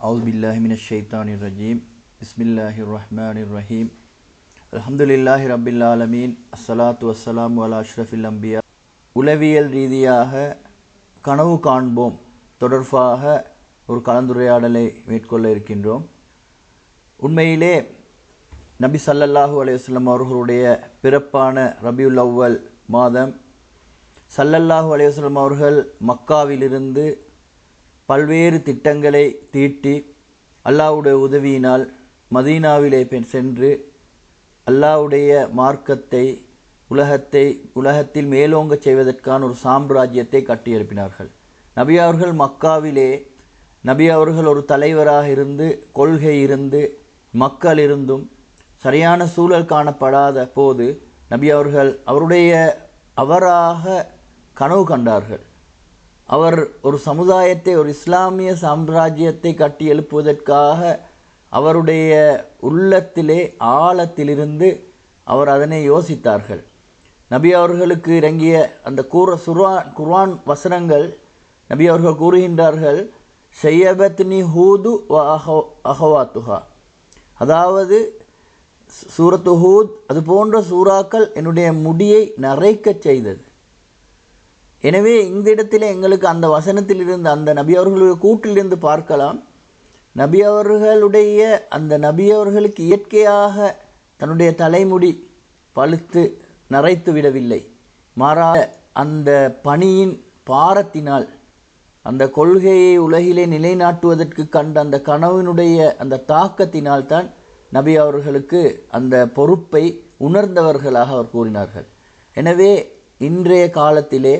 House பில்லாஹி மின ஷைத்தான் ரஜீம் பிஸ்மில்லாஹி ரஹ்மான் ரஹீம் அலமதுல்லாஹி ரபில் ஆலமீன் அஸ்ஸலாத்து வஸ்ஸலாம் அலா அஷ்ரஃபில் அம்பியா உளவியல் ரீதியாக கனவு காண்போம் தொடர்பாக ஒரு கலந்துரையாடலை மேற்கொள்ள இருக்கின்றோம் உண்மையிலே நபி சல்லல்லாஹு அலையுஸ்லம் அவர்களுடைய பிறப்பான ரபியுல் அவ்வல் மாதம் சல்லல்லாஹு அலையுஸ்லம் அவர்கள் மக்காவிலிருந்து பல்வேறு திட்டங்களை தீட்டி அல்லாவுடைய உதவியினால் மதீனாவிலே பெண் சென்று அல்லாஹ்வுடைய மார்க்கத்தை உலகத்தை உலகத்தில் மேலோங்கச் செய்வதற்கான ஒரு சாம்ராஜ்யத்தை கட்டியெழுப்பினார்கள். நபி அவர்கள் மக்காவிலே நபி அவர்கள் ஒரு தலைவராக இருந்து கொள்கை இருந்து மக்கள் இருந்தும் சரியான சூழல் காணப்படாத போது நபி அவர்கள் அவருடைய அவராக கனவு கண்டார்கள். அவர் ஒரு சமுதாயத்தை ஒரு இஸ்லாமிய சாம்ராஜ்யத்தை கட்டி எழுப்புவதற்காக அவருடைய உள்ளத்திலே ஆழத்திலிருந்து அவர் அதனை யோசித்தார்கள். நபி அவர்களுக்கு இறங்கிய அந்த கூற சுர்வான் குர்ஆன் வசனங்கள் நபி அவர்கள் கூறுகின்றார்கள் ஷையபத்னி ஹூது வ அஹோ அஹவாத்துஹா. அதாவது சூரத்து ஹூத் அது போன்ற சூறாக்கள் என்னுடைய முடியை நரைக்கச் செய்தது. எனவே இந்த இடத்துல எங்களுக்கு அந்த வசனத்திலிருந்து அந்த நபி அவர்களுடைய கூட்டிலிருந்து பார்க்கலாம். நபி அவர்களுடைய அந்த நபி அவர்களுக்கு இயற்கையாக தன்னுடைய தலைமுடி பழுத்து நரைத்து விடவில்லை. மாறாக அந்த பணியின் பாரத்தினால் அந்த கொள்கையை உலகிலே நிலைநாட்டுவதற்கு கண்ட அந்த கனவினுடைய அந்த தாக்கத்தினால் தான் நபி அவர்களுக்கு அந்த பொறுப்பை உணர்ந்தவர்களாக அவர் கூறினார்கள். எனவே இன்றைய காலத்திலே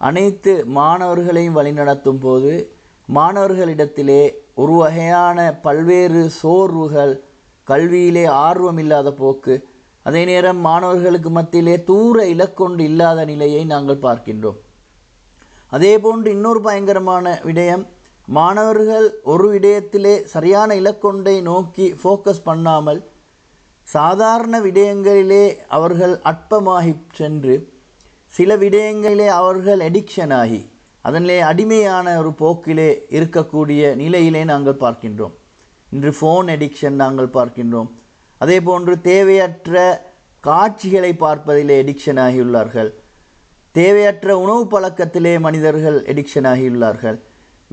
அனைத்து மாணவர்களையும் வழிநடத்தும் போது மாணவர்களிடத்திலே ஒரு வகையான பல்வேறு சோர்வுகள் கல்வியிலே ஆர்வம் இல்லாத போக்கு அதே நேரம் மாணவர்களுக்கு மத்தியிலே தூர இலக்கொண்டு இல்லாத நிலையை நாங்கள் பார்க்கின்றோம். அதே போன்று இன்னொரு பயங்கரமான விடயம் மாணவர்கள் ஒரு விடயத்திலே சரியான இலக்கொண்டை நோக்கி ஃபோக்கஸ் பண்ணாமல் சாதாரண விடயங்களிலே அவர்கள் அற்பமாகி சென்று சில விடயங்களிலே அவர்கள் எடிக்ஷன் ஆகி அதனிலே அடிமையான ஒரு போக்கிலே இருக்கக்கூடிய நிலையிலே நாங்கள் பார்க்கின்றோம். இன்று ஃபோன் எடிக்ஷன் நாங்கள் பார்க்கின்றோம். அதே போன்று தேவையற்ற காட்சிகளை பார்ப்பதிலே எடிக்ஷன் ஆகியுள்ளார்கள். தேவையற்ற உணவு பழக்கத்திலே மனிதர்கள் எடிக்ஷன் ஆகியுள்ளார்கள்.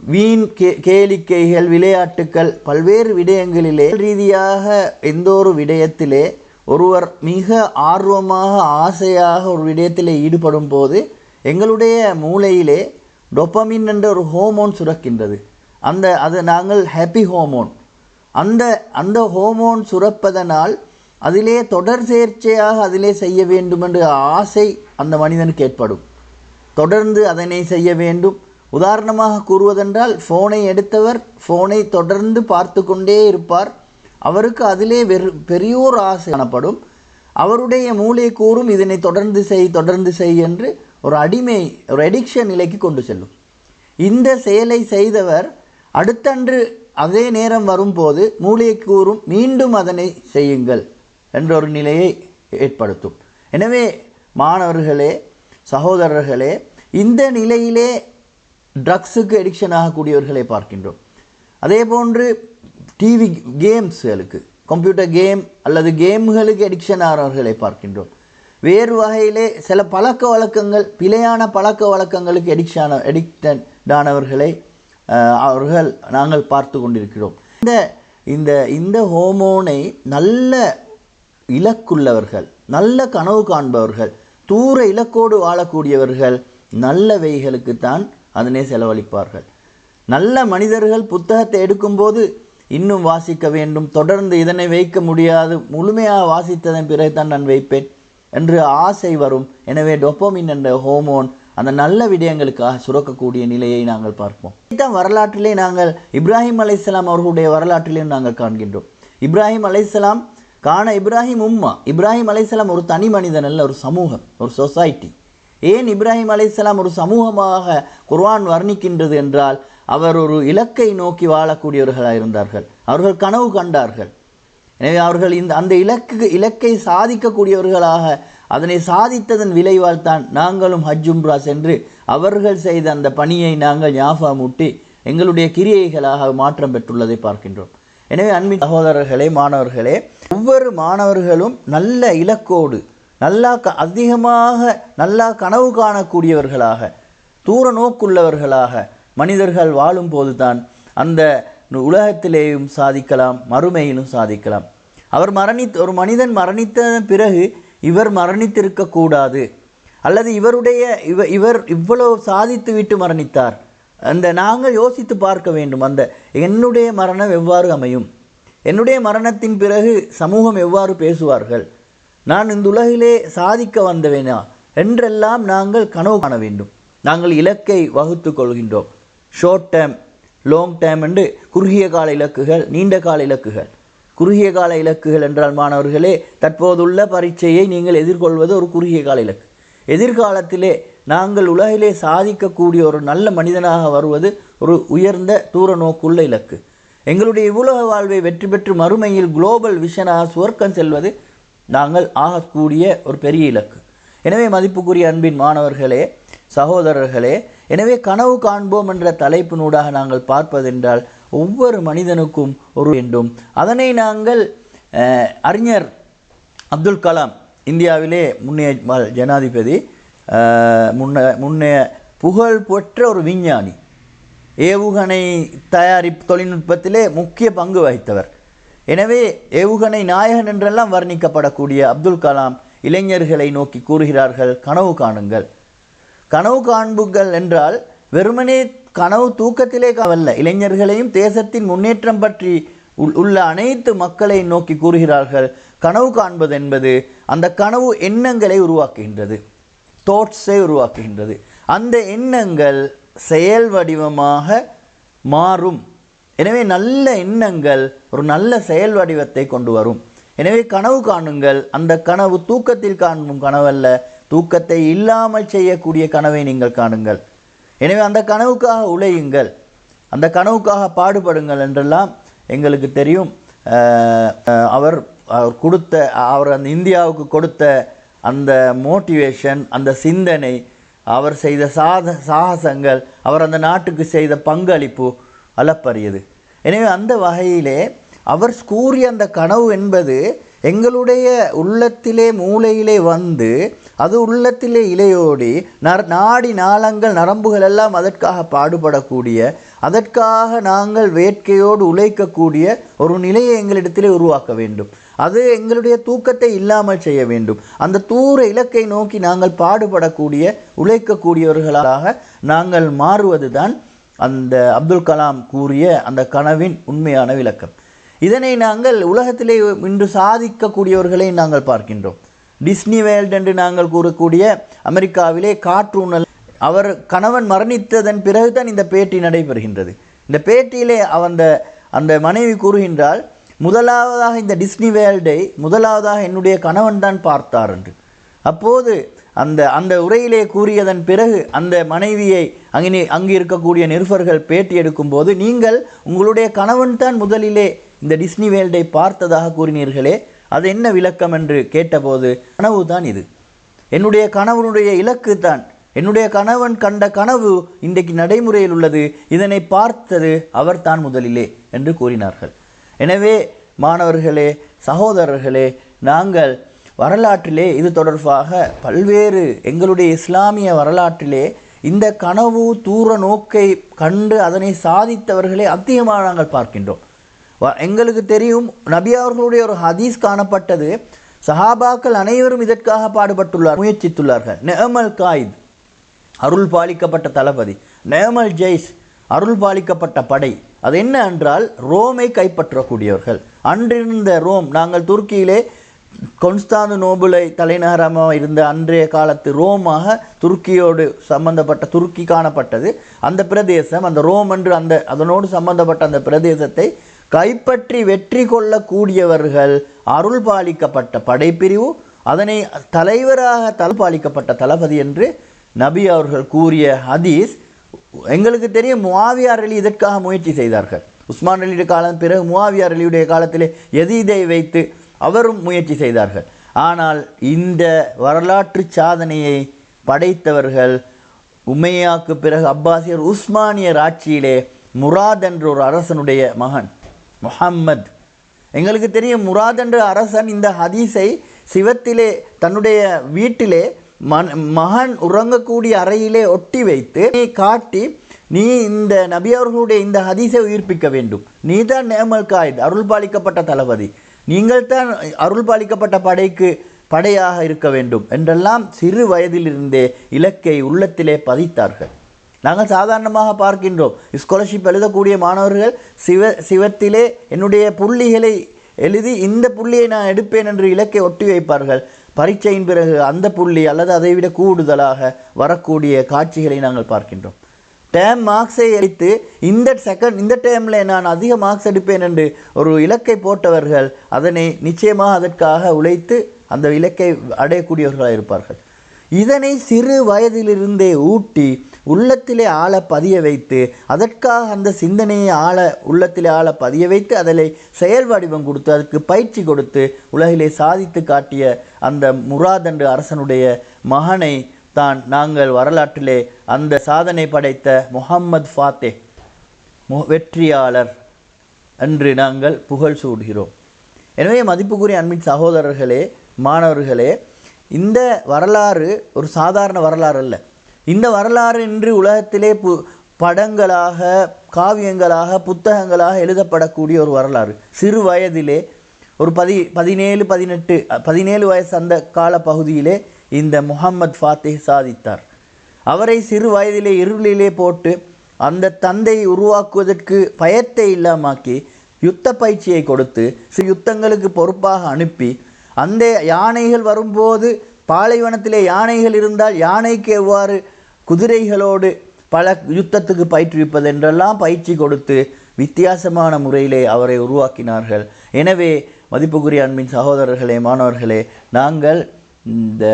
வீண் கே கேளிக்கைகள் விளையாட்டுக்கள் பல்வேறு விடயங்களிலே ரீதியாக எந்த ஒரு விடயத்திலே ஒருவர் மிக ஆர்வமாக ஆசையாக ஒரு விடயத்தில் ஈடுபடும் போது எங்களுடைய மூளையிலே டொப்பமின் என்ற ஒரு ஹோமோன் சுரக்கின்றது. அந்த அது நாங்கள் ஹாப்பி ஹோமோன். அந்த அந்த ஹோமோன் சுரப்பதனால் அதிலே தொடர் சேர்ச்சையாக அதிலே செய்ய வேண்டும் என்ற ஆசை அந்த மனிதனுக்கு ஏற்படும். தொடர்ந்து அதனை செய்ய வேண்டும். உதாரணமாக கூறுவதென்றால் ஃபோனை எடுத்தவர் ஃபோனை தொடர்ந்து பார்த்து கொண்டே இருப்பார். அவருக்கு அதிலே வெறு பெரியோர் ஆசை காணப்படும். அவருடைய மூளை கூறும் இதனை தொடர்ந்து செய் தொடர்ந்து செய் என்று ஒரு அடிமை ஒரு எடிக்ஷன் நிலைக்கு கொண்டு செல்லும். இந்த செயலை செய்தவர் அடுத்தன்று அதே நேரம் வரும்போது மூளை கூறும் மீண்டும் அதனை செய்யுங்கள் என்ற ஒரு நிலையை ஏற்படுத்தும். எனவே மாணவர்களே சகோதரர்களே இந்த நிலையிலே ட்ரக்ஸுக்கு எடிக்ஷன் ஆகக்கூடியவர்களை பார்க்கின்றோம். அதே போன்று டிவி கேம்ஸ்களுக்கு கம்ப்யூட்டர் கேம் அல்லது கேம்களுக்கு எடிக்ஷன் ஆகிறவர்களை பார்க்கின்றோம். வேறு வகையிலே சில பழக்க வழக்கங்கள் பிழையான பழக்க வழக்கங்களுக்கு எடிக்ஷான எடிக்டடானவர்களை அவர்கள் நாங்கள் பார்த்து கொண்டிருக்கிறோம். இந்த இந்த இந்த ஹோமோனை நல்ல இலக்குள்ளவர்கள் நல்ல கனவு காண்பவர்கள் தூர இலக்கோடு வாழக்கூடியவர்கள் நல்லவைகளுக்குத்தான் அதனை செலவழிப்பார்கள். நல்ல மனிதர்கள் புத்தகத்தை எடுக்கும்போது இன்னும் வாசிக்க வேண்டும். தொடர்ந்து இதனை வைக்க முடியாது. முழுமையாக வாசித்ததன் பிறகு தான் நான் வைப்பேன் என்று ஆசை வரும். எனவே டொப்போமின் என்ற ஹோமோன் அந்த நல்ல விடயங்களுக்காக சுரக்கக்கூடிய நிலையை நாங்கள் பார்ப்போம். இதுதான் வரலாற்றிலே நாங்கள் இப்ராஹிம் அலைசலாம் அவர்களுடைய வரலாற்றிலேயும் நாங்கள் காண்கின்றோம். இப்ராஹிம் அலைசலாம் காண இப்ராஹிம் உம்மா. இப்ராஹிம் அலைசலாம் ஒரு தனி மனிதன் அல்ல ஒரு சமூகம் ஒரு சொசைட்டி ஏன் இப்ராஹிம் அலைசலாம் ஒரு சமூகமாக குர்வான் வர்ணிக்கின்றது என்றால் அவர் ஒரு இலக்கை நோக்கி வாழக்கூடியவர்களாக இருந்தார்கள் அவர்கள் கனவு கண்டார்கள். எனவே அவர்கள் இந்த அந்த இலக்கு இலக்கை சாதிக்கக்கூடியவர்களாக அதனை சாதித்ததன் விளைவால் தான் நாங்களும் ஹஜ்ஜும்ரா சென்று அவர்கள் செய்த அந்த பணியை நாங்கள் ஞாபகமூட்டி எங்களுடைய கிரியைகளாக மாற்றம் பெற்றுள்ளதை பார்க்கின்றோம். எனவே அன்பின் சகோதரர்களே மாணவர்களே ஒவ்வொரு மாணவர்களும் நல்ல இலக்கோடு நல்லா க அதிகமாக நல்லா கனவு காணக்கூடியவர்களாக தூர நோக்குள்ளவர்களாக மனிதர்கள் வாழும்போது தான் அந்த உலகத்திலேயும் சாதிக்கலாம் மறுமையிலும் சாதிக்கலாம். அவர் மரணித் ஒரு மனிதன் மரணித்த பிறகு இவர் மரணித்திருக்கக்கூடாது. அல்லது இவருடைய இவ இவர் இவ்வளவு சாதித்து விட்டு மரணித்தார். அந்த நாங்கள் யோசித்து பார்க்க வேண்டும். அந்த என்னுடைய மரணம் எவ்வாறு அமையும்? என்னுடைய மரணத்தின் பிறகு சமூகம் எவ்வாறு பேசுவார்கள்? நான் இந்த உலகிலே சாதிக்க வந்தவேனா? என்றெல்லாம் நாங்கள் கனவு காண வேண்டும். நாங்கள் இலக்கை வகுத்து கொள்கின்றோம். ஷார்ட் டேர்ம் லாங் டேர்ம் என்று குறுகிய கால இலக்குகள் நீண்ட கால இலக்குகள். குறுகிய கால இலக்குகள் என்றால் மாணவர்களே தற்போதுள்ள பரீட்சையை நீங்கள் எதிர்கொள்வது ஒரு குறுகிய கால இலக்கு. எதிர்காலத்திலே நாங்கள் உலகிலே சாதிக்கக்கூடிய ஒரு நல்ல மனிதனாக வருவது ஒரு உயர்ந்த தூர நோக்குள்ள இலக்கு. எங்களுடைய உலக வாழ்வை வெற்றி பெற்று மறுமையில் குளோபல் விஷனாக சுவர்க்கம் செல்வது நாங்கள் ஆகக்கூடிய ஒரு பெரிய இலக்கு. எனவே மதிப்புக்குரிய அன்பின் மாணவர்களே சகோதரர்களே எனவே கனவு காண்போம் என்ற தலைப்பினூடாக நாங்கள் பார்ப்பதென்றால் ஒவ்வொரு மனிதனுக்கும் ஒரு வேண்டும். அதனை நாங்கள் அறிஞர் அப்துல் கலாம் இந்தியாவிலே முன்னைய ஜனாதிபதி முன்ன முன்னைய புகழ் பெற்ற ஒரு விஞ்ஞானி. ஏவுகணை தயாரிப்பு தொழில்நுட்பத்திலே முக்கிய பங்கு வகித்தவர். எனவே ஏவுகணை நாயகன் என்றெல்லாம் வர்ணிக்கப்படக்கூடிய அப்துல் கலாம் இளைஞர்களை நோக்கி கூறுகிறார்கள் கனவு காணுங்கள். கனவு காண்புகள் என்றால் வெறுமனே கனவு தூக்கத்திலே காவல்ல இளைஞர்களையும் தேசத்தின் முன்னேற்றம் பற்றி உள்- உள்ள அனைத்து மக்களை நோக்கி கூறுகிறார்கள். கனவு காண்பது என்பது அந்த கனவு எண்ணங்களை உருவாக்குகின்றது. தோட்ஸை உருவாக்குகின்றது. அந்த எண்ணங்கள் செயல் வடிவமாக மாறும். எனவே நல்ல எண்ணங்கள் ஒரு நல்ல செயல் வடிவத்தை கொண்டு வரும். எனவே கனவு காணுங்கள். அந்த கனவு தூக்கத்தில் காணும் கனவல்ல. தூக்கத்தை இல்லாமல் செய்யக்கூடிய கனவை நீங்கள் காணுங்கள். எனவே அந்த கனவுக்காக உழையுங்கள். அந்த கனவுக்காக பாடுபடுங்கள் என்றெல்லாம் எங்களுக்கு தெரியும். அவர் அவர் கொடுத்த அவர் அந்த இந்தியாவுக்கு கொடுத்த அந்த மோட்டிவேஷன் அந்த சிந்தனை அவர் செய்த சாத சாகசங்கள் அவர் அந்த நாட்டுக்கு செய்த பங்களிப்பு அளப்பரியது. எனவே அந்த வகையிலே அவர் கூறிய அந்த கனவு என்பது எங்களுடைய உள்ளத்திலே மூளையிலே வந்து அது உள்ளத்திலே இலையோடி நர் நாடி நாளங்கள் நரம்புகள் எல்லாம் அதற்காக பாடுபடக்கூடிய அதற்காக நாங்கள் வேட்கையோடு உழைக்கக்கூடிய ஒரு நிலையை எங்களிடத்திலே உருவாக்க வேண்டும். அது எங்களுடைய தூக்கத்தை இல்லாமல் செய்ய வேண்டும். அந்த தூர இலக்கை நோக்கி நாங்கள் பாடுபடக்கூடிய உழைக்கக்கூடியவர்களாக நாங்கள் மாறுவதுதான் அந்த அப்துல் கலாம் கூறிய அந்த கனவின் உண்மையான விளக்கம். இதனை நாங்கள் உலகத்திலே இன்று சாதிக்கக்கூடியவர்களை நாங்கள் பார்க்கின்றோம். டிஸ்னி வேல்ட் என்று நாங்கள் கூறக்கூடிய அமெரிக்காவிலே காற்றூனல் அவர் கணவன் மரணித்ததன் பிறகுதான் இந்த பேட்டி நடைபெறுகின்றது. இந்த பேட்டியிலே அந்த அந்த மனைவி கூறுகின்றால் முதலாவதாக இந்த டிஸ்னி வேல்டை முதலாவதாக என்னுடைய கணவன் தான் பார்த்தார் என்று. அப்போது அந்த அந்த உரையிலே கூறியதன் பிறகு அந்த மனைவியை அங்கே அங்கு இருக்கக்கூடிய நிருபர்கள் பேட்டி எடுக்கும்போது நீங்கள் உங்களுடைய கணவன் தான் முதலிலே இந்த டிஸ்னி வேல்டை பார்த்ததாக கூறினீர்களே அது என்ன விளக்கம்? என்று கேட்டபோது கனவு தான் இது. என்னுடைய கணவனுடைய இலக்கு தான். என்னுடைய கணவன் கண்ட கனவு இன்றைக்கு நடைமுறையில் உள்ளது. இதனை பார்த்தது அவர் தான் முதலிலே என்று கூறினார்கள். எனவே மாணவர்களே சகோதரர்களே நாங்கள் வரலாற்றிலே இது தொடர்பாக பல்வேறு எங்களுடைய இஸ்லாமிய வரலாற்றிலே இந்த கனவு தூர நோக்கை கண்டு அதனை சாதித்தவர்களை அதிகமாக நாங்கள் பார்க்கின்றோம். எங்களுக்கு தெரியும் நபி அவர்களுடைய ஒரு ஹதீஸ் காணப்பட்டது. சஹாபாக்கள் அனைவரும் இதற்காக பாடுபட்டுள்ளார் முயற்சித்துள்ளார்கள். நேமல் காயித் அருள் பாலிக்கப்பட்ட தளபதி. நேமல் ஜெய்ஸ் அருள் பாலிக்கப்பட்ட படை. அது என்ன என்றால் ரோமை கைப்பற்றக்கூடியவர்கள். அன்றிருந்த ரோம் நாங்கள் துருக்கியிலே கொன்ஸ்தாந்து நோபுலை தலைநகரமாக இருந்த அன்றைய காலத்து ரோமாக துருக்கியோடு சம்பந்தப்பட்ட துருக்கி காணப்பட்டது. அந்த பிரதேசம் அந்த ரோம் என்று அந்த அதனோடு சம்பந்தப்பட்ட அந்த பிரதேசத்தை கைப்பற்றி வெற்றி கொள்ளக்கூடியவர்கள் அருள் பாலிக்கப்பட்ட படைப்பிரிவு அதனை தலைவராக தலபாலிக்கப்பட்ட தளபதி என்று நபி அவர்கள் கூறிய ஹதீஸ் எங்களுக்கு தெரியும் முவாவியார் அலி இதற்காக முயற்சி செய்தார்கள். உஸ்மான் அலியுடைய காலம் பிறகு முவாவியார் அலியுடைய காலத்திலே எதீதை வைத்து அவரும் முயற்சி செய்தார்கள். ஆனால் இந்த வரலாற்று சாதனையை படைத்தவர்கள் உமையாக்கு பிறகு அப்பாசியர் உஸ்மானியர் ஆட்சியிலே முராத் என்ற ஒரு அரசனுடைய மகன் முஹம்மத். எங்களுக்கு தெரியும் முராத் என்ற அரசன் இந்த ஹதீஸை சிவத்திலே தன்னுடைய வீட்டிலே மன் மகன் உறங்கக்கூடிய அறையிலே ஒட்டி வைத்து நீ காட்டி நீ இந்த நபி அவர்களுடைய இந்த ஹதீஸை உயிர்ப்பிக்க வேண்டும். நீ தான் நேமல் காயித் அருள் பாலிக்கப்பட்ட தளபதி. நீங்கள் தான் அருள் பாலிக்கப்பட்ட படைக்கு படையாக இருக்க வேண்டும் என்றெல்லாம் சிறு வயதிலிருந்தே இலக்கை உள்ளத்திலே பதித்தார்கள். நாங்கள் சாதாரணமாக பார்க்கின்றோம். ஸ்காலர்ஷிப் எழுதக்கூடிய மாணவர்கள் சிவ சிவத்திலே என்னுடைய புள்ளிகளை எழுதி இந்த புள்ளியை நான் எடுப்பேன் என்று இலக்கை ஒட்டி வைப்பார்கள். பரீட்சையின் பிறகு அந்த புள்ளி அல்லது அதைவிட கூடுதலாக வரக்கூடிய காட்சிகளை நாங்கள் பார்க்கின்றோம். டேம் மார்க்ஸை அடித்து இந்த செகண்ட் இந்த டேமில் நான் அதிக மார்க்ஸ் எடுப்பேன் என்று ஒரு இலக்கை போட்டவர்கள் அதனை நிச்சயமாக அதற்காக உழைத்து அந்த இலக்கை அடையக்கூடியவர்களாக இருப்பார்கள். இதனை சிறு வயதிலிருந்தே ஊட்டி உள்ளத்திலே ஆழ பதிய வைத்து அதற்காக அந்த சிந்தனையை ஆழ உள்ளத்திலே ஆழ பதிய வைத்து அதில் செயல் வடிவம் கொடுத்து அதுக்கு பயிற்சி கொடுத்து உலகிலே சாதித்து காட்டிய அந்த முராதண்டு அரசனுடைய மகனை தான் நாங்கள் வரலாற்றிலே அந்த சாதனை படைத்த முஹம்மது ஃபாத்தே மு வெற்றியாளர் என்று நாங்கள் புகழ் சூடுகிறோம். எனவே மதிப்புக்குரிய அன்பின் சகோதரர்களே மாணவர்களே இந்த வரலாறு ஒரு சாதாரண வரலாறு அல்ல. இந்த வரலாறு இன்று உலகத்திலே பு படங்களாக காவியங்களாக புத்தகங்களாக எழுதப்படக்கூடிய ஒரு வரலாறு. சிறு வயதிலே ஒரு பதி பதினேழு பதினெட்டு பதினேழு வயசு அந்த கால பகுதியிலே இந்த முகம்மது ஃபாத்திஹ் சாதித்தார். அவரை சிறு வயதிலே இருளிலே போட்டு அந்த தந்தையை உருவாக்குவதற்கு பயத்தை இல்லாமாக்கி யுத்த பயிற்சியை கொடுத்து சில யுத்தங்களுக்கு பொறுப்பாக அனுப்பி அந்த யானைகள் வரும்போது பாலைவனத்திலே யானைகள் இருந்தால் யானைக்கு எவ்வாறு குதிரைகளோடு பல யுத்தத்துக்கு பயிற்றுவிப்பது என்றெல்லாம் பயிற்சி கொடுத்து வித்தியாசமான முறையிலே அவரை உருவாக்கினார்கள். எனவே மதிப்புக்குரிய அன்பின் சகோதரர்களே மாணவர்களே நாங்கள் இந்த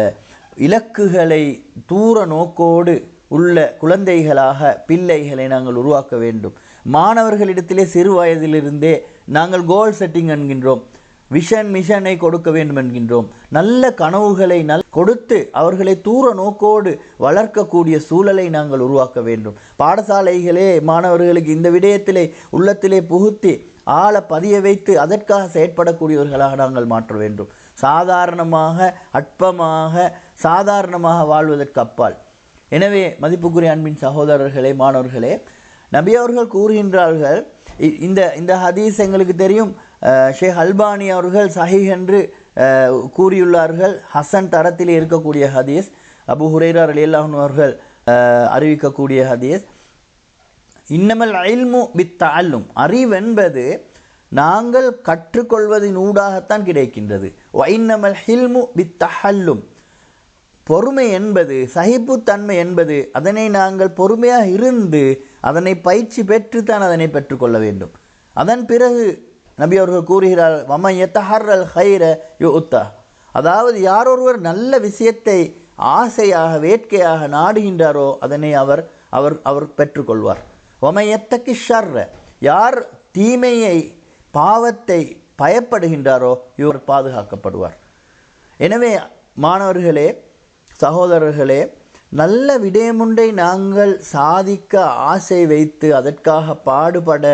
இலக்குகளை தூர நோக்கோடு உள்ள குழந்தைகளாக பிள்ளைகளை நாங்கள் உருவாக்க வேண்டும். மாணவர்களிடத்திலே சிறு வயதிலிருந்தே நாங்கள் கோல் செட்டிங் என்கின்றோம். விஷன் மிஷனை கொடுக்க வேண்டும் என்கின்றோம். நல்ல கனவுகளை நல் கொடுத்து அவர்களை தூர நோக்கோடு வளர்க்கக்கூடிய சூழலை நாங்கள் உருவாக்க வேண்டும். பாடசாலைகளே மாணவர்களுக்கு இந்த விடயத்திலே உள்ளத்திலே புகுத்தி ஆழ பதிய வைத்து அதற்காக செயற்படக்கூடியவர்களாக நாங்கள் மாற்ற வேண்டும். சாதாரணமாக அற்பமாக சாதாரணமாக வாழ்வதற்கு அப்பால். எனவே மதிப்புக்குரிய அன்பின் சகோதரர்களே மாணவர்களே நபி அவர்கள் கூறுகின்றார்கள் இ- இந்த இந்த ஹதீஸ் எங்களுக்கு தெரியும். ஷேக் அல்பானி அவர்கள் சஹீஹ் என்று கூறியுள்ளார்கள். ஹசன் தரத்தில் இருக்கக்கூடிய ஹதீஸ். அபு ஹுரைரா ரலியல்லாஹு அவர்கள் அறிவிக்கக்கூடிய ஹதீஸ். இன்னமல் அயில்மு பித்தஅல்லும். அறிவென்பது நாங்கள் கற்றுக்கொள்வதின் ஊடாகத்தான் கிடைக்கின்றது. வைன்னமல் ஹில்மு பித்தஹல்லும். பொறுமை என்பது சகிப்புத்தன்மை என்பது அதனை நாங்கள் பொறுமையாக இருந்து அதனை பயிற்சி பெற்றுத்தான் அதனை பெற்றுக்கொள்ள வேண்டும். அதன் பிறகு நபி அவர்கள் கூறுகிறார் வம எத்தஹர்ரல் ஹைர யுத்தா அதாவது யாரொருவர் நல்ல விஷயத்தை ஆசையாக வேட்கையாக நாடுகின்றாரோ அதனை அவர் அவர் அவர் பெற்றுக்கொள்வார். ஒமையத்தக்கு ஷர்ர. யார் தீமையை பாவத்தை பயப்படுகின்றாரோ இவர் பாதுகாக்கப்படுவார். எனவே மாணவர்களே சகோதரர்களே நல்ல விடயமுண்டை நாங்கள் சாதிக்க ஆசை வைத்து அதற்காக பாடுபட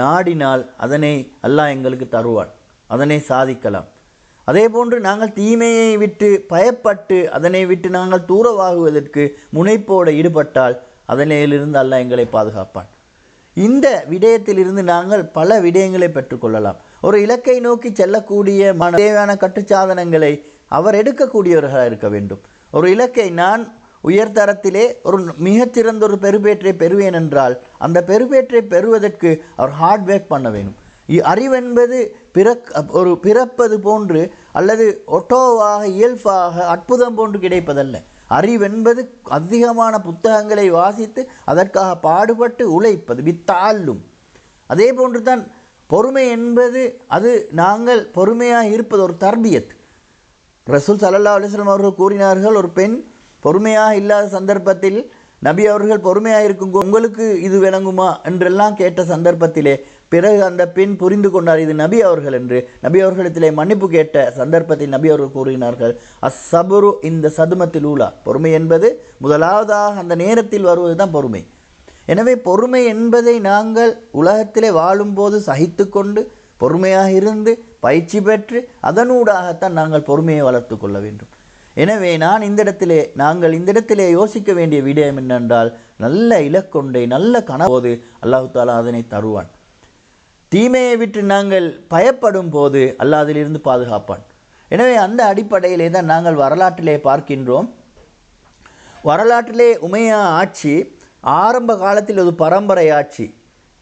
நாடினால் அதனை அல்லாஹ் எங்களுக்கு தருவான். அதனை சாதிக்கலாம். அதே போன்று நாங்கள் தீமையை விட்டு பயப்பட்டு அதனை விட்டு நாங்கள் தூரவாகுவதற்கு முனைப்போடு ஈடுபட்டால் அதனையிலிருந்து அல்லாஹ் எங்களை பாதுகாப்பான். இந்த விடயத்திலிருந்து நாங்கள் பல விடயங்களை பெற்றுக்கொள்ளலாம். ஒரு இலக்கை நோக்கி செல்லக்கூடிய மன தேவையான கட்டுச்சாதனங்களை அவர் எடுக்கக்கூடியவர்களாக இருக்க வேண்டும். ஒரு இலக்கை நான் உயர்தரத்திலே ஒரு மிகச்சிறந்த ஒரு பெருபேற்றை பெறுவேன் என்றால் அந்த பெருபேற்றை பெறுவதற்கு அவர் ஹார்ட் ஒர்க் பண்ண வேண்டும். இ- அறிவென்பது பிறக் ஒரு பிறப்பது போன்று அல்லது ஒட்டோவாக இயல்பாக அற்புதம் போன்று கிடைப்பதல்ல. அறிவென்பது அதிகமான புத்தகங்களை வாசித்து அதற்காக பாடுபட்டு உழைப்பது வித்தாலும் அதே போன்று தான் பொறுமை என்பது அது நாங்கள் பொறுமையாக இருப்பது ஒரு தர்பியத். ரசூல் சல்லா அலிஸ்லாம் அவர்கள் கூறினார்கள் ஒரு பெண் பொறுமையாக இல்லாத சந்தர்ப்பத்தில் நபி அவர்கள் பொறுமையாக இருக்கும் உங்களுக்கு இது விளங்குமா என்றெல்லாம் கேட்ட சந்தர்ப்பத்திலே பிறகு அந்த பெண் புரிந்து கொண்டார் இது நபி அவர்கள் என்று. நபி அவர்களிடத்திலே மன்னிப்பு கேட்ட சந்தர்ப்பத்தில் நபி அவர்கள் கூறினார்கள் அசபுரு இந்த சதுமத்தில் ஊலா. பொறுமை என்பது முதலாவதாக அந்த நேரத்தில் வருவது தான் பொறுமை. எனவே பொறுமை என்பதை நாங்கள் உலகத்திலே வாழும்போது சகித்து கொண்டு பொறுமையாக இருந்து பயிற்சி பெற்று அதனூடாகத்தான் நாங்கள் பொறுமையை வளர்த்து கொள்ள வேண்டும். எனவே நான் இந்த இடத்திலே நாங்கள் இந்த இடத்திலே யோசிக்க வேண்டிய விடயம் என்னென்றால் நல்ல இலக்கொண்டை நல்ல கனபோது அல்லாஹு தாலா அதனை தருவான். தீமையை விட்டு நாங்கள் பயப்படும் போது அல்லாதிலிருந்து பாதுகாப்பான். எனவே அந்த அடிப்படையிலே தான் நாங்கள் வரலாற்றிலே பார்க்கின்றோம். வரலாற்றிலே உமையா ஆட்சி ஆரம்ப காலத்தில் ஒரு பரம்பரை ஆட்சி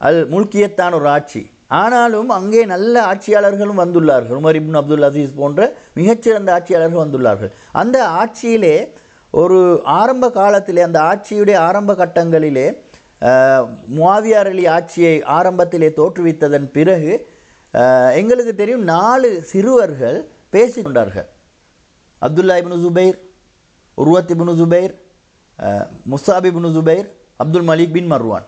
அது முழுக்கியத்தான் ஒரு ஆட்சி. ஆனாலும் அங்கே நல்ல ஆட்சியாளர்களும் வந்துள்ளார்கள். உமர் இப்னு அப்துல் அசீஸ் போன்ற மிகச்சிறந்த ஆட்சியாளர்கள் வந்துள்ளார்கள். அந்த ஆட்சியிலே ஒரு ஆரம்ப காலத்திலே அந்த ஆட்சியுடைய ஆரம்ப கட்டங்களிலே அஹ், அலி ஆட்சியை ஆரம்பத்திலே தோற்றுவித்ததன் பிறகு எங்களுக்கு தெரியும் நாலு சிறுவர்கள் பேசிக்கொண்டார்கள் அப்துல்லா இப்னு ஜுபைர் உருவத் இப்னு ஜுபைர் அஹ், முசாப் இப்னு ஜுபைர் அப்துல் மலிக் பின் மர்வான்.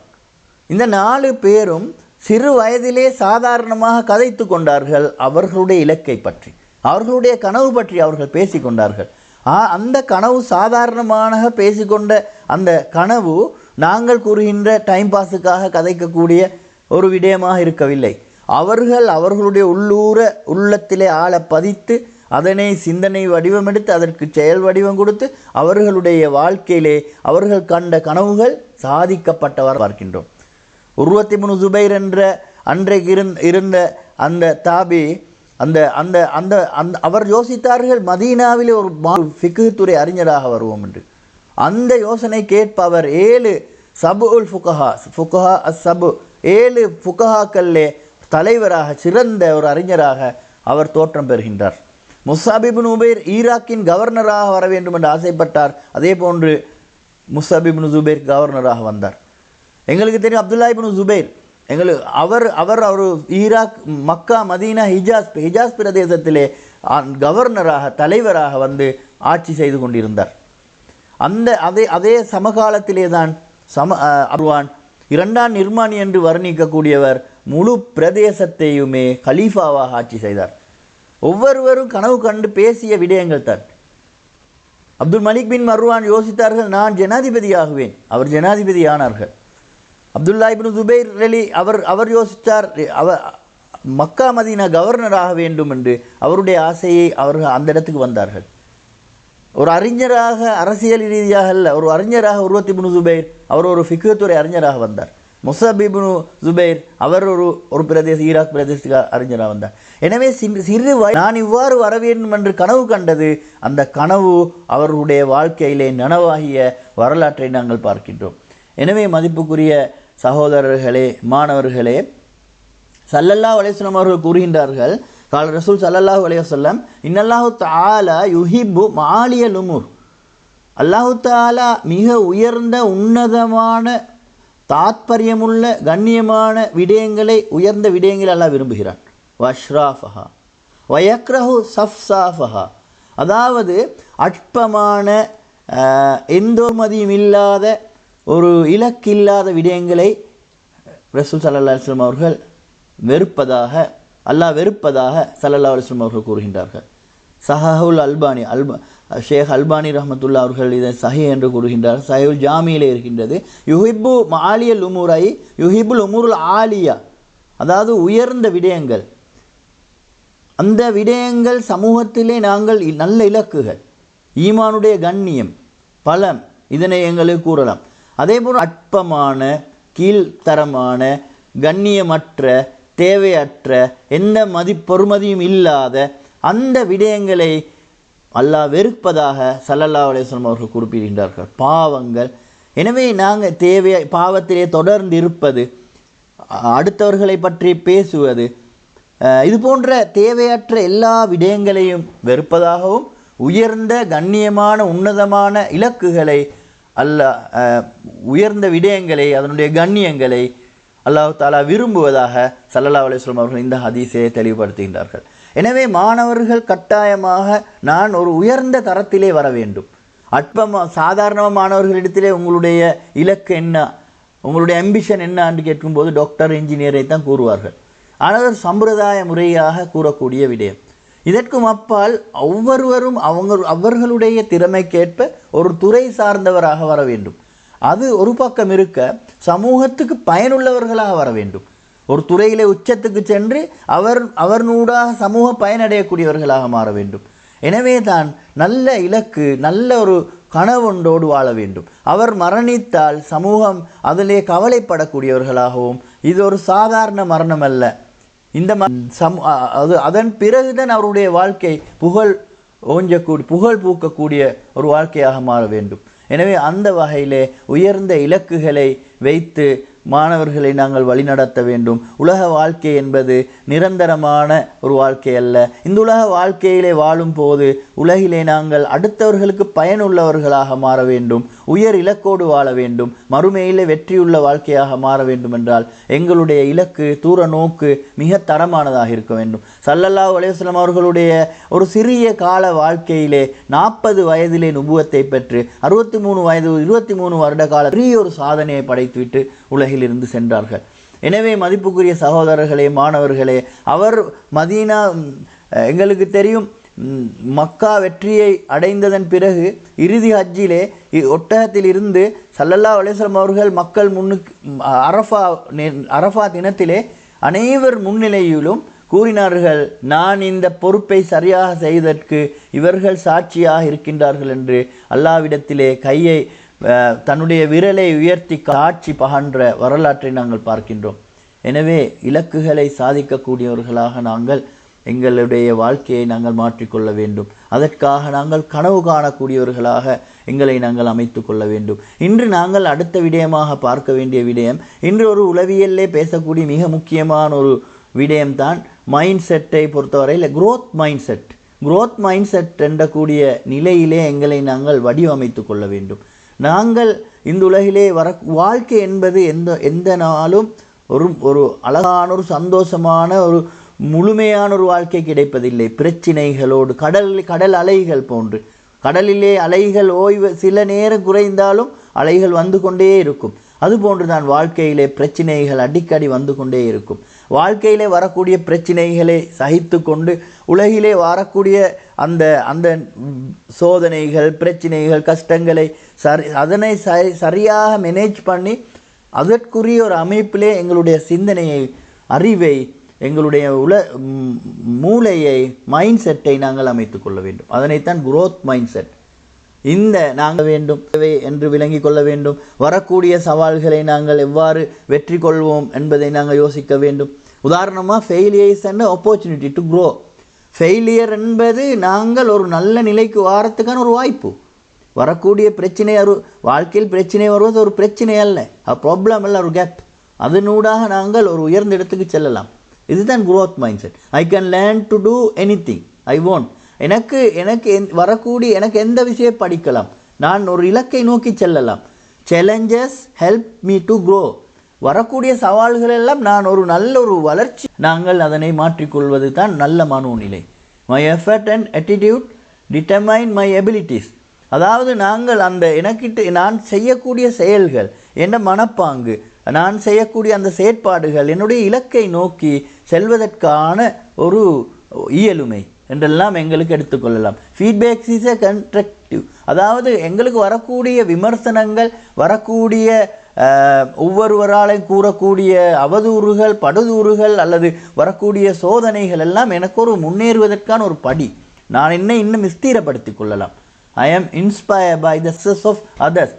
இந்த நாலு பேரும் சிறு வயதிலே சாதாரணமாக கதைத்து கொண்டார்கள் அவர்களுடைய இலக்கை பற்றி. அவர்களுடைய கனவு பற்றி அவர்கள் பேசிக்கொண்டார்கள் ஆ அந்த கனவு சாதாரணமாக பேசிக்கொண்ட அந்த கனவு நாங்கள் கூறுகின்ற டைம் பாஸுக்காக கதைக்கக்கூடிய ஒரு விடயமாக இருக்கவில்லை. அவர்கள் அவர்களுடைய உள்ளூர உள்ளத்திலே ஆழ பதித்து அதனை சிந்தனை வடிவமெடுத்து அதற்கு செயல் வடிவம் கொடுத்து அவர்களுடைய வாழ்க்கையிலே அவர்கள் கண்ட கனவுகள் சாதிக்கப்பட்டவர் பார்க்கின்றோம். உருவத்தி முனு ஜுபைர் என்ற அன்றைக்கு இருந் இருந்த அந்த தாபி அந்த அந்த அந்த அந்த அவர் யோசித்தார்கள் மதீனாவிலே ஒரு ஃபிக்கு துறை அறிஞராக வருவோம் என்று. அந்த யோசனை கேட்பவர் ஏழு சபு உல் ஃபுகஹா ஃபுகஹா அஸ் சபு ஏழு ஃபுகஹாக்கள்லே தலைவராக சிறந்த ஒரு அறிஞராக அவர் தோற்றம் பெறுகின்றார். முசாபிபின் உபேர் ஈராக்கின் கவர்னராக வர வேண்டும் என்று ஆசைப்பட்டார். அதே போன்று முசாபிபின் ஜுபேர் கவர்னராக வந்தார். எங்களுக்கு தெரியும் அப்துல்லா இபின் ஜுபைர். எங்களுக்கு அவர் அவர் அவர் Iraq Mecca Medina Hijaz Hijaz பிரதேசத்திலே கவர்னராக தலைவராக வந்து ஆட்சி செய்து கொண்டிருந்தார். அந்த அதே அதே சமகாலத்திலே தான் சம அருவான் இரண்டாம் நிர்மாணி என்று வர்ணிக்கக்கூடியவர் முழு பிரதேசத்தையுமே கலீஃபாவாக ஆட்சி செய்தார். ஒவ்வொருவரும் கனவு கண்டு பேசிய விடயங்கள் தான். அப்துல் மலிக் பின் மர்வான் யோசித்தார்கள் நான் ஜனாதிபதியாகுவேன். அவர் ஜனாதிபதி ஆனார்கள். அப்துல்லா இப்னு ஜுபைர் அலி அவர் அவர் யோசித்தார் அவர் மக்கா மதீனா கவர்னராக வேண்டும் என்று அவருடைய ஆசையை அவர்கள் அந்த இடத்துக்கு வந்தார்கள். ஒரு அறிஞராக அரசியல் ரீதியாக அல்ல ஒரு அறிஞராக உருவத்தி இப்னு ஜுபைர் அவர் ஒரு ஃபிக்குத்துறை அறிஞராக வந்தார். முசபிபுனு ஜுபைர் அவர் ஒரு ஒரு பிரதேச ஈராக் பிரதேசத்துக்கு அறிஞராக வந்தார். எனவே சிறு வய நான் இவ்வாறு வர வேண்டும் என்று கனவு கண்டது அந்த கனவு அவருடைய வாழ்க்கையிலே நனவாகிய வரலாற்றை நாங்கள் பார்க்கின்றோம். எனவே மதிப்புக்குரிய சகோதரர்களே மாணவர்களே சல்லல்லா அலைஹிஸ்ஸலாம் அவர்கள் கூறுகின்றார்கள் கால ரசூல் சல்லல்லாஹு அலைஹி இன்னல்லாஹு தாலா யுஹிபு மாலிய லுமுர். அல்லாஹு தாலா மிக உயர்ந்த உன்னதமான தாத்பரியமுள்ள கண்ணியமான விடயங்களை உயர்ந்த விடயங்களை அல்லாஹ் விரும்புகிறான். வஷ்ராஃபஹா வயக்ரஹு சஃப்சாஃபஹா. அதாவது அற்பமான எந்தோமதியும் மதியும் இல்லாத ஒரு இலக்கில்லாத விடயங்களை ரசூல் சல்லா அலுவலம் அவர்கள் வெறுப்பதாக அல்லாஹ் வெறுப்பதாக சல்லல்லா அலுவலம் அவர்கள் கூறுகின்றார்கள். சஹஹுல் அல்பானி அல்பா ஷேக் அல்பானி ரஹமத்துல்லா அவர்கள் இதை சஹி என்று கூறுகின்றார். சஹிவுல் ஜாமியிலே இருக்கின்றது. யுஹிபு ஆலியல் உமுரை யுஹிபுல் உமுருல் ஆலியா அதாவது உயர்ந்த விடயங்கள். அந்த விடயங்கள் சமூகத்திலே நாங்கள் நல்ல இலக்குகள். ஈமானுடைய கண்ணியம் பலம் இதனை எங்களுக்கு கூறலாம். அதேபோல் அற்பமான கீழ்த்தரமான கண்ணியமற்ற தேவையற்ற எந்த மதி பொறுமதியும் இல்லாத அந்த விடயங்களை அல்லாஹ் வெறுப்பதாக சல்லல்லா அலேஸ்வரம் அவர்கள் குறிப்பிடுகின்றார்கள். பாவங்கள். எனவே நாங்கள் தேவையை பாவத்திலே தொடர்ந்து இருப்பது அடுத்தவர்களை பற்றி பேசுவது இது போன்ற தேவையற்ற எல்லா விடயங்களையும் வெறுப்பதாகவும் உயர்ந்த கண்ணியமான உன்னதமான இலக்குகளை அல்ல உயர்ந்த விடயங்களை அதனுடைய கண்ணியங்களை அல்லாஹ் தாலா விரும்புவதாக சல்லல்லா அலைஹி அவர்கள் இந்த ஹதீஸை தெளிவுபடுத்துகின்றார்கள். எனவே மாணவர்கள் கட்டாயமாக நான் ஒரு உயர்ந்த தரத்திலே வர வேண்டும். அற்பமாக சாதாரணமாக மாணவர்களிடத்திலே உங்களுடைய இலக்கு என்ன உங்களுடைய அம்பிஷன் என்ன என்று கேட்கும்போது டாக்டர் இன்ஜினியரை தான் கூறுவார்கள். ஆனால் சம்பிரதாய முறையாக கூறக்கூடிய விடயம். இதற்கும் அப்பால் ஒவ்வொருவரும் அவங்க அவர்களுடைய திறமைக்கேற்ப ஒரு துறை சார்ந்தவராக வர வேண்டும். அது ஒரு பக்கம் இருக்க சமூகத்துக்கு பயனுள்ளவர்களாக வர வேண்டும். ஒரு துறையிலே உச்சத்துக்கு சென்று அவர் அவர் நூடாக சமூக பயனடையக்கூடியவர்களாக மாற வேண்டும். எனவே தான் நல்ல இலக்கு நல்ல ஒரு கனவொன்றோடு வாழ வேண்டும். அவர் மரணித்தால் சமூகம் அதிலே கவலைப்படக்கூடியவர்களாகவும் இது ஒரு சாதாரண மரணம் அல்ல இந்த ம அது அதன் பிறகுதான் அவருடைய வாழ்க்கை புகழ் ஓஞ்சக்கூடிய புகழ் பூக்கக்கூடிய ஒரு வாழ்க்கையாக மாற வேண்டும். எனவே அந்த வகையிலே உயர்ந்த இலக்குகளை வைத்து மாணவர்களை நாங்கள் வழிநடத்த வேண்டும். உலக வாழ்க்கை என்பது நிரந்தரமான ஒரு வாழ்க்கை அல்ல. இந்த உலக வாழ்க்கையிலே வாழும் போது உலகிலே நாங்கள் அடுத்தவர்களுக்கு பயனுள்ளவர்களாக மாற வேண்டும். உயர் இலக்கோடு வாழ வேண்டும். மறுமையிலே வெற்றியுள்ள வாழ்க்கையாக மாற வேண்டும் என்றால் எங்களுடைய இலக்கு தூர நோக்கு மிக தரமானதாக இருக்க வேண்டும். சல்லல்லா அலைஹி அவர்களுடைய ஒரு சிறிய கால வாழ்க்கையிலே நாற்பது வயதிலே நுபுவத்தை பெற்று அறுபத்தி மூணு வயது இருபத்தி மூணு வருட கால பெரிய ஒரு சாதனையை படைத்துவிட்டு உலகிலிருந்து சென்றார்கள். எனவே மதிப்புக்குரிய சகோதரர்களே மாணவர்களே அவர் மதீனா எங்களுக்கு தெரியும் மக்கா வெற்றியை அடைந்ததன் பிறகு இறுதி ஹஜ்ஜிலே இ- ஒட்டகத்தில் இருந்து சல்லல்லா அலிஸ்லாம் அவர்கள் மக்கள் முன்னுக்கு அரஃபா அரஃபா தினத்திலே அனைவர் முன்னிலையிலும் கூறினார்கள் நான் இந்த பொறுப்பை சரியாக செய்ததற்கு இவர்கள் சாட்சியாக இருக்கின்றார்கள் என்று அல்லாவிடத்திலே கையை தன்னுடைய விரலை உயர்த்தி காட்சி பகன்ற வரலாற்றை நாங்கள் பார்க்கின்றோம். எனவே இலக்குகளை சாதிக்கக்கூடியவர்களாக நாங்கள் எங்களுடைய வாழ்க்கையை நாங்கள் மாற்றிக்கொள்ள வேண்டும். அதற்காக நாங்கள் கனவு காணக்கூடியவர்களாக எங்களை நாங்கள் அமைத்து கொள்ள வேண்டும். இன்று நாங்கள் அடுத்த விடயமாக பார்க்க வேண்டிய விடயம் இன்று ஒரு உளவியல்லே பேசக்கூடிய மிக முக்கியமான ஒரு விடயம்தான் மைண்ட் செட்டை பொறுத்தவரையில் growth mindset growth mindset என்றக்கூடிய நிலையிலே எங்களை நாங்கள் வடிவமைத்து கொள்ள வேண்டும். நாங்கள் இந்த உலகிலே வர வாழ்க்கை என்பது எந்த எந்த நாளும் ஒரு ஒரு அழகான ஒரு சந்தோஷமான ஒரு முழுமையான ஒரு வாழ்க்கை கிடைப்பதில்லை. பிரச்சினைகளோடு கடல் கடல் அலைகள் போன்று. கடலிலே அலைகள் ஓய்வு சில நேரம் குறைந்தாலும் அலைகள் வந்து கொண்டே இருக்கும். அதுபோன்று தான் வாழ்க்கையிலே பிரச்சினைகள் அடிக்கடி வந்து கொண்டே இருக்கும். வாழ்க்கையிலே வரக்கூடிய பிரச்சினைகளை சகித்து கொண்டு உலகிலே வரக்கூடிய அந்த அந்த சோதனைகள் பிரச்சினைகள் கஷ்டங்களை சரி அதனை சரி சரியாக மேனேஜ் பண்ணி அதற்குரிய ஒரு அமைப்பிலே எங்களுடைய சிந்தனையை அறிவை எங்களுடைய உல மூளையை மைண்ட் செட்டை நாங்கள் அமைத்து கொள்ள வேண்டும். அதனைத்தான் குரோத் மைண்ட் செட் இந்த நாங்கள் வேண்டும் என்று விளங்கி கொள்ள வேண்டும். வரக்கூடிய சவால்களை நாங்கள் எவ்வாறு வெற்றி கொள்வோம் என்பதை நாங்கள் யோசிக்க வேண்டும். உதாரணமாக failures and opportunity to grow failure என்பது நாங்கள் ஒரு நல்ல நிலைக்கு வாரத்துக்கான ஒரு வாய்ப்பு. வரக்கூடிய பிரச்சனை ஒரு வாழ்க்கையில் பிரச்சனை வருவது ஒரு பிரச்சனை அல்ல. ப்ராப்ளம் அல்ல ஒரு கேப் அதனூடாக நாங்கள் ஒரு உயர்ந்த இடத்துக்கு செல்லலாம். இதுதான் growth mindset I can learn to do anything I want எனக்கு எனக்கு எந் வரக்கூடிய எனக்கு எந்த விஷயம் படிக்கலாம். நான் ஒரு இலக்கை நோக்கி செல்லலாம். Challenges help me to grow வரக்கூடிய சவால்கள் எல்லாம் நான் ஒரு நல்ல ஒரு வளர்ச்சி. நாங்கள் அதனை மாற்றிக்கொள்வது தான் நல்ல மனோநிலை. My effort and attitude determine my abilities அதாவது நாங்கள் அந்த எனக்கிட்ட நான் செய்யக்கூடிய செயல்கள் என்ன மனப்பாங்கு நான் செய்யக்கூடிய அந்த செயற்பாடுகள் என்னுடைய இலக்கை நோக்கி செல்வதற்கான ஒரு இயலுமை என்றெல்லாம் எங்களுக்கு எடுத்துக்கொள்ளலாம் ஃபீட்பேக்ஸ் இஸ் எ கன்ஸ்ட்ரக்டிவ் அதாவது எங்களுக்கு வரக்கூடிய விமர்சனங்கள் வரக்கூடிய ஒவ்வொருவராலையும் கூறக்கூடிய அவதூறுகள் படுதூறுகள் அல்லது வரக்கூடிய சோதனைகள் எல்லாம் எனக்கு ஒரு முன்னேறுவதற்கான ஒரு படி. நான் என்னை இன்னும் விஸ்தீரப்படுத்திக் கொள்ளலாம். I am inspire by the சஸ் of others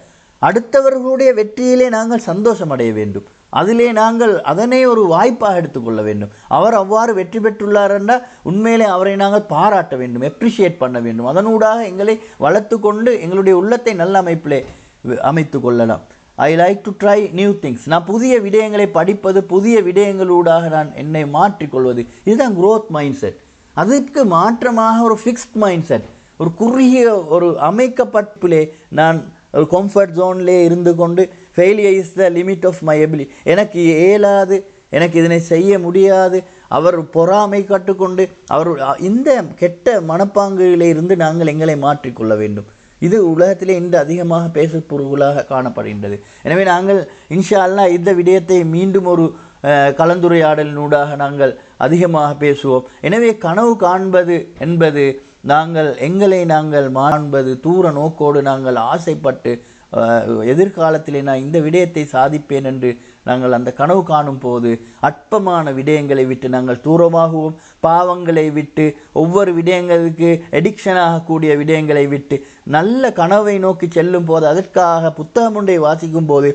அடுத்தவர்களுடைய வெற்றியிலே நாங்கள் சந்தோஷம் அடைய வேண்டும். அதிலே நாங்கள் அதனை ஒரு வாய்ப்பாக எடுத்துக்கொள்ள வேண்டும். அவர் அவ்வாறு வெற்றி பெற்றுள்ளார் என்றால் உண்மையிலே அவரை நாங்கள் பாராட்ட வேண்டும் எப்ரிஷியேட் பண்ண வேண்டும். அதனூடாக எங்களை வளர்த்து கொண்டு எங்களுடைய உள்ளத்தை நல்ல அமைப்பிலே அமைத்து கொள்ளலாம். I like to try new things நான் புதிய விடயங்களை படிப்பது புதிய விடயங்களூடாக நான் என்னை மாற்றிக்கொள்வது. இதுதான் குரோத் மைண்ட் செட் அதுக்கு மாற்றமாக ஒரு ஃபிக்ஸ்ட் மைண்ட் செட் ஒரு குறுகிய ஒரு அமைக்கப்பட்டிலே நான் ஒரு கம்ஃபர்ட் ஜோன்லே இருந்து கொண்டு failure is the limit of my ability எனக்கு இயலாது எனக்கு இதனை செய்ய முடியாது. அவர் பொறாமை கட்டுக்கொண்டு அவர் இந்த கெட்ட மனப்பாங்குகளில் இருந்து நாங்கள் எங்களை மாற்றிக்கொள்ள வேண்டும். இது உலகத்திலே இன்று அதிகமாக பேசப்பொருளாக காணப்படுகின்றது. எனவே நாங்கள் இன்ஷா அல்லா இந்த விடயத்தை மீண்டும் ஒரு கலந்துரையாடலினூடாக நாங்கள் அதிகமாக பேசுவோம். எனவே கனவு காண்பது என்பது நாங்கள் எங்களை நாங்கள் மாண்பது தூர நோக்கோடு நாங்கள் ஆசைப்பட்டு எதிர்காலத்திலே நான் இந்த விடயத்தை சாதிப்பேன் என்று நாங்கள் அந்த கனவு காணும் போது அற்பமான விடயங்களை விட்டு நாங்கள் தூரமாகவும். பாவங்களை விட்டு ஒவ்வொரு விடயங்களுக்கு எடிக்ஷன் ஆகக்கூடிய விடயங்களை விட்டு நல்ல கனவை நோக்கி செல்லும் போது அதற்காக புத்தகம் ஒன்றை வாசிக்கும் போது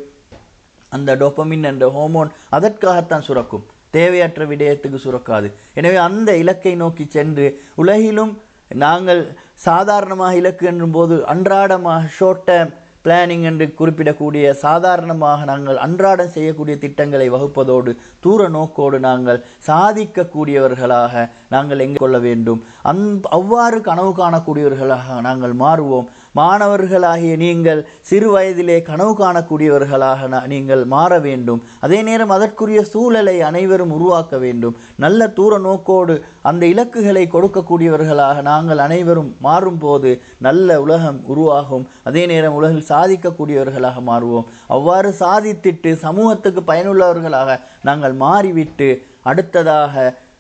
அந்த டோப்பமின் என்ற ஹோமோன் அதற்காகத்தான் சுரக்கும். தேவையற்ற விடயத்துக்கு சுரக்காது. எனவே அந்த இலக்கை நோக்கி சென்று உலகிலும் நாங்கள் சாதாரணமாக இலக்கு என்றும்போது அன்றாடமாக ஷோர்ட் டேர்ம் பிளானிங் என்று குறிப்பிடக்கூடிய சாதாரணமாக நாங்கள் அன்றாடம் செய்யக்கூடிய திட்டங்களை வகுப்பதோடு தூர நோக்கோடு நாங்கள் சாதிக்கக்கூடியவர்களாக நாங்கள் எங்கு கொள்ள வேண்டும்? அந் அவ்வாறு கனவு காணக்கூடியவர்களாக நாங்கள் மாறுவோம். மாணவர்களாகிய நீங்கள் சிறு வயதிலே கனவு காணக்கூடியவர்களாக நீங்கள் மாற வேண்டும். அதே நேரம் அதற்குரிய சூழலை அனைவரும் உருவாக்க வேண்டும். நல்ல தூர நோக்கோடு அந்த இலக்குகளை கொடுக்கக்கூடியவர்களாக நாங்கள் அனைவரும் மாறும்போது நல்ல உலகம் உருவாகும். அதே நேரம் உலகில் சாதிக்கக்கூடியவர்களாக மாறுவோம். அவ்வாறு சாதித்திட்டு சமூகத்துக்கு பயனுள்ளவர்களாக நாங்கள் மாறிவிட்டு அடுத்ததாக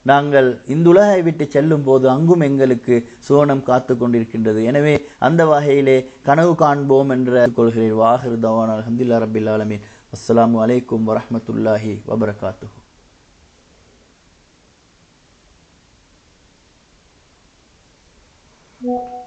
நாங்கள் இந்த உலகை விட்டு செல்லும் போது அங்கும் எங்களுக்கு சுவனம் காத்து கொண்டிருக்கின்றது எனவே அந்த வகையிலே கனவு காண்போம் என்ற கொள்கிறேன் வாஹிர் தவானால் ஹந்தில் அரபில் ஆலமின். அஸ்லாம் வலைக்கும் வரமத்துல்லாஹி வபரகாத்து Yeah.